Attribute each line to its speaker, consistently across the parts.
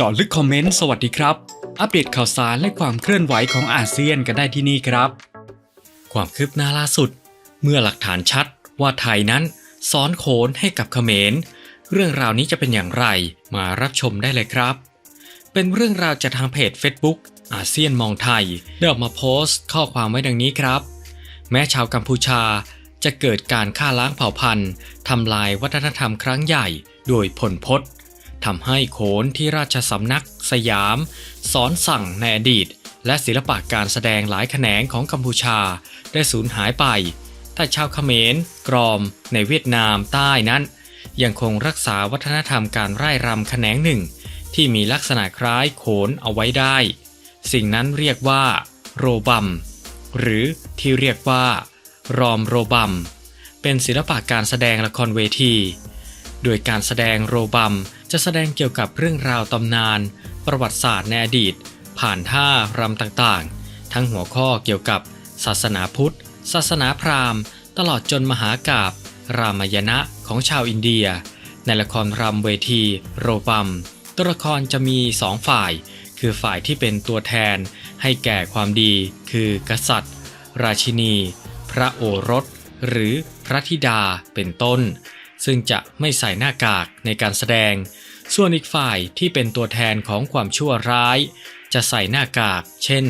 Speaker 1: เจาะลึกคอมเมนต์สวัสดีครับ อัปเดตข่าวสารและความเคลื่อนไหวของอาเซียนกันได้ที่นี่ครับ ความคืบหน้าล่าสุด เมื่อหลักฐานชัดว่าไทยนั้นซ้อนโขนให้กับเขมร เรื่องราวนี้จะเป็นอย่างไรมารับชมได้เลยครับ เป็นเรื่องราวจากทางเพจ Facebook อาเซียนมองไทยได้ออกมาโพสต์ข้อความไว้ดังนี้ครับ แม้ชาวกัมพูชาจะเกิดการฆ่าล้างเผ่าพันธุ์ทำลายวัฒนธรรมครั้งใหญ่ โดยผลพจน์ ทำให้โขนที่ราชสำนักสยาม สอนสั่งในอดีต และศิลปะการแสดงหลายแขนงของกัมพูชา ได้สูญหายไป แต่ชาวเขมร กรอม ในเวียดนามใต้นั้น ยังคงรักษาวัฒนธรรมการไร่รำแขนงหนึ่ง ที่มีลักษณะคล้ายโขนเอาไว้ได้ สิ่งนั้นเรียกว่า โรบัม หรือที่เรียกว่า รอมโรบัม เป็นศิลปะการแสดงละครเวที โดยการแสดงโรบัม จะแสดงเกี่ยวกับเรื่องราวตำนาน ประวัติศาสตร์ในอดีต ผ่านท่ารำต่างๆ ทั้งหัวข้อเกี่ยวกับศาสนาพุทธ ศาสนาพราหมณ์ ตลอดจนมหากาบรามายณะของชาวอินเดีย ในละครรำเวที โรบัมตัวละครจะมีสองฝ่าย คือฝ่ายที่เป็นตัวแทน ให้แก่ความดี คือกษัตริย์ ราชินี พระโอรส หรือพระธิดาเป็นต้น ซึ่งจะไม่ใส่หน้ากากในการแสดง ส่วนอีกฝ่ายที่เป็นตัวแทนของความชั่วร้าย จะใส่หน้ากาก เช่น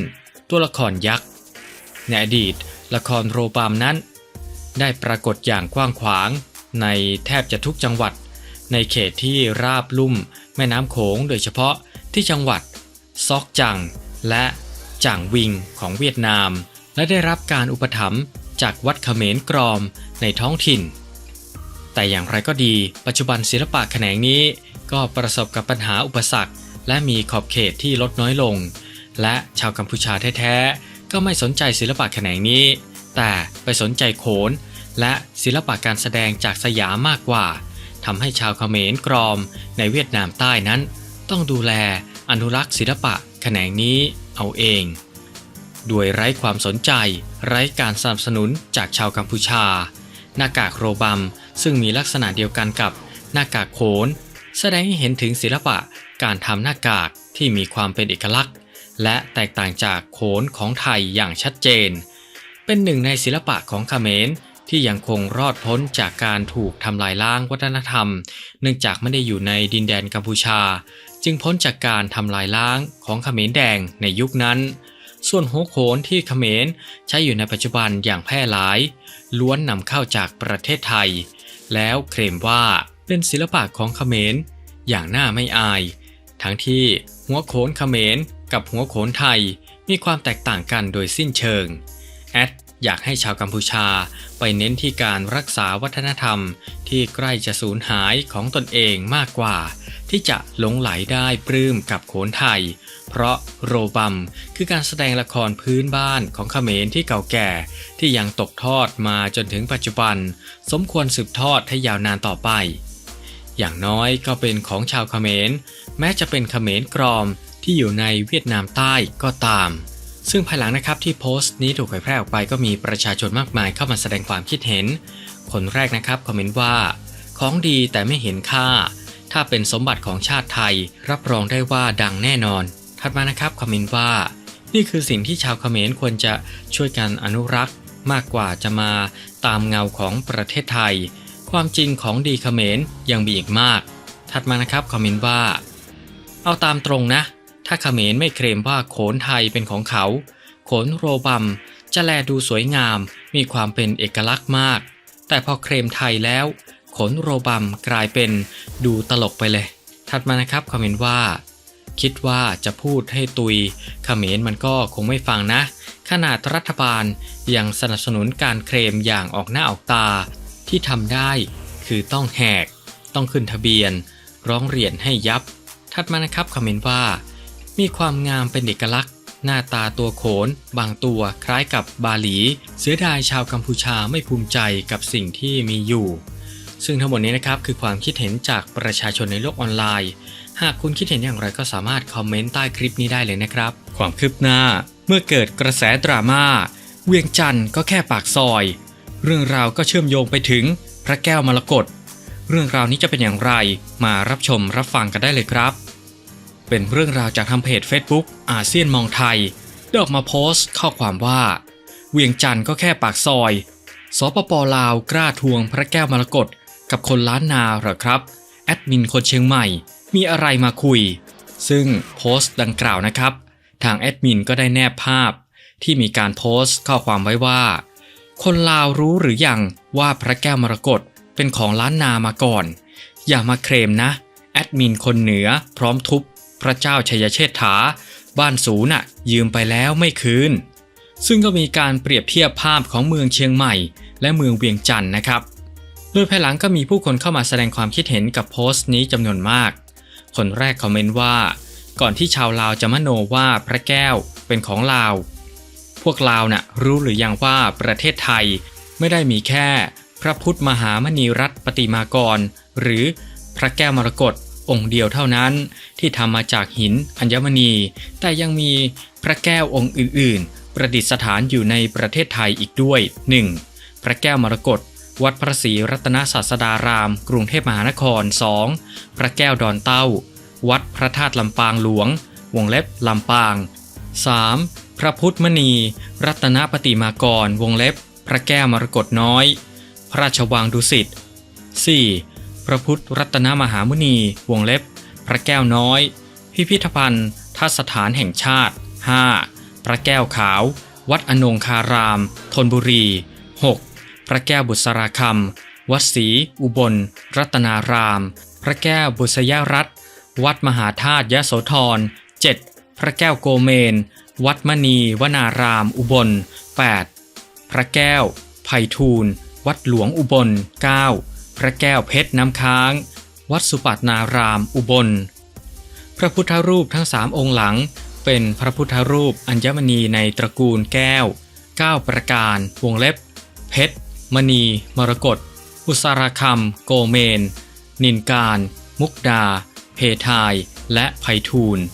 Speaker 1: ตัวละครยักษ์ ในอดีต ละครโรบามนั้น ได้ปรากฏอย่างกว้างขวาง ในแทบจะทุกจังหวัด ในเขตที่ราบลุ่ม แม่น้ำโขงโดยเฉพาะที่จังหวัด ซอกจัง และจ่างวิงของเวียดนาม และได้รับการอุปถัมภ์จากวัดเขมรกรอมในท้องถิ่น แต่อย่างไรก็ดี ปัจจุบันศิลปะแขนงนี้ ก็ประสบกับปัญหาอุปสรรค และมีขอบเขตที่ลดน้อยลง และชาวกัมพูชาแท้ๆ ก็ไม่สนใจศิลปะแขนงนี้ แต่ไปสนใจโขน และศิลปะการแสดงจากสยามมากกว่าทำให้ชาวเขมรกรอมในเวียดนามใต้นั้น ต้องดูแลอนุรักษ์ศิลปะแขนงนี้เอาเองด้วยไร้ความสนใจ ไร้การสนับสนุนจากชาวกัมพูชา หน้ากากโรบัม ซึ่งมีลักษณะเดียวกันกับหน้ากากโขน แสดงให้เห็นถึงศิลปะการทำหน้ากากที่มีความเป็นเอกลักษณ์ และแตกต่างจากโขนของไทยอย่างชัดเจน เป็นหนึ่งในศิลปะของเขมรที่ยังคงรอดพ้นจากการถูกทำลายล้างวัฒนธรรม เนื่องจากไม่ได้อยู่ในดินแดนกัมพูชา จึงพ้นจากการทำลายล้างของเขมรแดงในยุคนั้น ส่วนหัวโขนที่เขมรใช้อยู่ในปัจจุบันอย่างแพร่หลาย ล้วนนำเข้าจากประเทศไทย แล้วเคลมว่าเป็นศิลปะของเขมรอย่างน่าไม่อาย ทั้งที่หัวโขนเขมรกับหัวโขนไทยมีความแตกต่างกันโดยสิ้นเชิงแอด อยากให้ชาวกัมพูชาไปเน้นที่การรักษาวัฒนธรรม ที่ใกล้จะสูญหายของตนเองมากกว่า ที่จะหลงไหลได้ปลื้มกับโขนไทย เพราะโรบัมคือการแสดงละครพื้นบ้านของเขมรที่เก่าแก่ ที่ยังตกทอดมาจนถึงปัจจุบัน สมควรสืบทอดให้ยาวนานต่อไป อย่างน้อยก็เป็นของชาวเขมร แม้จะเป็นเขมรกรอมที่อยู่ในเวียดนามใต้ก็ตาม ซึ่งภายหลังนะครับที่โพสต์นี้ถูกเผยแพร่ออกไปก็มีประชาชนมากมายเข้ามาแสดงความคิดเห็น คนแรกนะครับคอมเมนต์ว่า ของดีแต่ไม่เห็นค่า ถ้าเป็นสมบัติของชาติไทย รับรองได้ว่าดังแน่นอน ถัดมานะครับคอมเมนต์ว่า นี่คือสิ่งที่ชาวเขมรควรจะช่วยกันอนุรักษ์ มากกว่าจะมาตามเงาของประเทศไทย ความจริงของดีเขมรยังมีอีกมาก ถัดมานะครับคอมเมนต์ว่า เอาตามตรงนะ ถ้าเขมรไม่เคลมว่าโขนไทยเป็นของเขา โขนโรบัมจะแลดูสวยงาม มีความเป็นเอกลักษณ์มาก แต่พอเคลมไทยแล้ว โขนโรบัมกลายเป็นดูตลกไปเลย ถัดมานะครับคอมเมนต์ว่า คิดว่าจะพูดให้ตุยเขมรมันก็คงไม่ฟังนะ ขนาดรัฐบาลยังสนับสนุนการเคลมอย่างออกหน้าออกตาที่ทำได้คือต้องแหก ต้องขึ้นทะเบียน ร้องเรียนให้ยับ ถัดมานะครับคอมเมนต์ว่า มีความงามเป็นเอกลักษณ์ หน้าตาตัวโขน บางตัวคล้ายกับบาหลี เสียดายชาวกัมพูชาไม่ภูมิใจกับสิ่งที่มีอยู่ ซึ่งทั้งหมดนี้นะครับคือความคิดเห็นจากประชาชนในโลกออนไลน์ หากคุณคิดเห็นอย่างไรก็สามารถคอมเมนต์ใต้คลิปนี้ได้เลยนะครับ ความคืบหน้า เมื่อเกิดกระแสดราม่าเวียงจันทร์ก็แค่ปากซอย เรื่องราวก็เชื่อมโยงไปถึงพระแก้วมรกตเรื่องราวนี้จะเป็นอย่างไร มารับชมรับฟังกันได้เลยครับ เป็นเรื่องราวจากทางเพจ Facebook อาเซียนมองไทยได้ออกมาโพสต์ข้อความว่า เวียงจันทร์ก็แค่ปากซอย สปปลาวกล้าทวงพระแก้วมรกตกับคนล้านนาเหรอครับ แอดมินคนเชียงใหม่มีอะไรมาคุย ซึ่งโพสต์ดังกล่าวนะครับ ทางแอดมินก็ได้แนบภาพ ที่มีการโพสต์ข้อความไว้ว่า คนลาวรู้หรือยังว่าพระแก้วมรกตเป็นของล้านนามาก่อน อย่ามาเคลมนะ แอดมินคนเหนือพร้อมทุบ พระเจ้าชัยเชษฐา บ้านสูน่ะยืมไปแล้วไม่คืน ซึ่งก็มีการเปรียบเทียบภาพของเมืองเชียงใหม่ และเมืองเวียงจันทร์นะครับ โดยภายหลังก็มีผู้คนเข้ามาแสดงความคิดเห็นกับโพสต์นี้จำนวนมาก คนแรกคอมเมนต์ว่า ก่อนที่ชาวลาวจะมโนว่าพระแก้วเป็นของลาว พวกลาวน่ะรู้หรือยังว่าประเทศไทยไม่ได้มีแค่ พระพุทธมหามณีรัตน์ปฏิมากร หรือพระแก้วมรกต องค์เดียวเท่านั้น ที่ทำมาจากหินอัญมณี แต่ยังมีพระแก้วองค์อื่น ๆ ประดิษฐานอยู่ในประเทศไทยอีกด้วย 1. พระแก้วมรกตวัดพระศรีรัตนศาสดาราม กรุงเทพมหานคร 2. พระแก้วดอนเต้า วัดพระธาตุลำปางหลวง วงเล็บลำปาง 3. พระพุทธมณี รัตนปฏิมากร วงเล็บ พระแก้วมรกตน้อย พระราชวังดุสิต 4. พระพุทธรัตนมหามุนี วงเล็บ พระแก้วน้อย พิพิธภัณฑ์ทัศฐานแห่งชาติ 5. พระแก้วขาว วัดอนงคารามธนบุรี 6. พระแก้วบุษราคำวัดศรีอุบล รัตนาราม พระแก้วบุษยรัตวัดมหาธาตุยโสธร 7. พระแก้วโกเมน วัดมณีวนารามอุบล 8. พระแก้วไผ่ทูลวัดหลวงอุบล 9. พระแก้วเพชรน้ำค้าง วัดสุปัตนารามอุบล พระพุทธรูปทั้งสามองค์หลัง เป็นพระพุทธรูปอัญมณีในตระกูลแก้ว 9 ประการ วงเล็บ เพชร มณี มรกต อุสรคำโกเมน นินการ มุกดา เพทาย และไพฑูรย์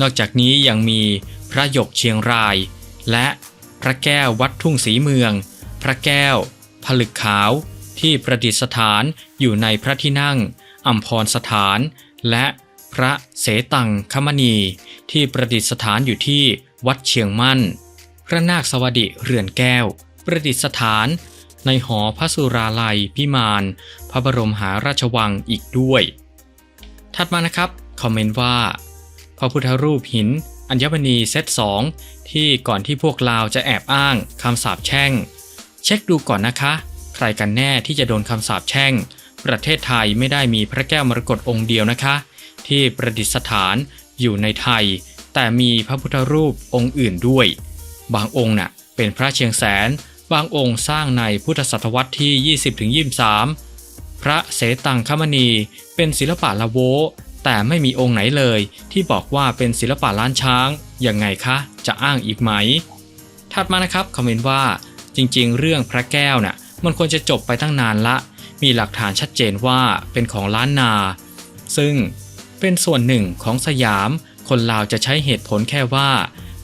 Speaker 1: นอกจากนี้ยังมีพระหยกเชียงราย และพระแก้ววัดทุ่งสีเมือง พระแก้ว ผลึกขาว ที่ประดิษฐานอยู่ในพระที่นั่งอัมพรสถาน และพระเสตังคมณี ที่ประดิษฐานอยู่ที่วัดเชียงมั่น พระนาคสวัสดิเรือนแก้ว ประดิษฐานในหอพระสุราลัยพิมานพระบรมหาราชวังอีกด้วย ถัดมานะครับ คอมเมนต์ว่า พระพุทธรูปหิน อัญมณีเซต2ที่ก่อนที่พวกลาวจะแอบอ้างคำสาปแช่ง เช็คดูก่อนนะคะ ใครกันแน่ที่จะโดนคำสาปแช่ง ประเทศไทยไม่ได้มีพระแก้วมรกตองค์เดียวนะคะ ที่ประดิษฐานอยู่ในไทย แต่มีพระพุทธรูปองค์อื่นด้วย บางองค์น่ะเป็นพระเชียงแสน บางองค์สร้างในพุทธศตวรรษที่ 20-23 พระเสตังคมณีเป็นศิลปะละโวแต่ไม่มีองค์ไหนเลยที่บอกว่าเป็นศิลปะล้านช้างยังไงคะ จะอ้างอีกไหม ถัดมานะครับคอมเมนต์ว่าจริงๆ เรื่องพระแก้วน่ะ มันควรจะจบไปตั้งนานละ มีหลักฐานชัดเจนว่าเป็นของล้านนา ซึ่งเป็นส่วนหนึ่งของสยาม คนลาวจะใช้เหตุผลแค่ว่า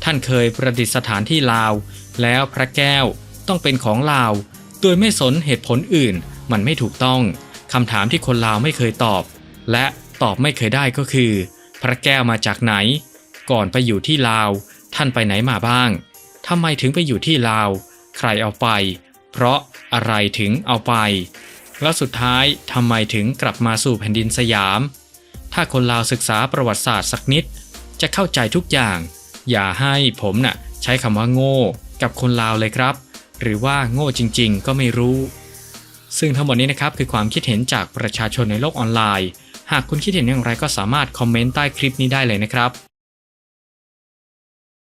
Speaker 1: ท่านเคยประดิษฐานที่ลาว แล้วพระแก้วต้องเป็นของลาว โดยไม่สนเหตุผลอื่น มันไม่ถูกต้องคำถามที่คนลาวไม่เคยตอบ และตอบไม่เคยได้ก็คือ พระแก้วมาจากไหน ก่อนไปอยู่ที่ลาว ท่านไปไหนมาบ้างทำไมถึงไปอยู่ที่ลาว ใครเอาไป เพราะ อะไรถึงเอาไป แล้วสุดท้ายทำไมถึงกลับมาสู่แผ่นดินสยาม ถ้าคนลาวศึกษาประวัติศาสตร์สักนิด จะเข้าใจทุกอย่าง อย่าให้ผมน่ะใช้คำว่าโง่ กับคนลาวเลยครับ หรือว่าโง่จริง ๆ ก็ไม่รู้ ซึ่งทั้งหมดนี้นะครับคือความคิดเห็นจากประชาชนในโลกออนไลน์ หากคุณคิดเห็นอย่างไรก็สามารถคอมเมนต์ใต้คลิปนี้ได้เลยนะครับ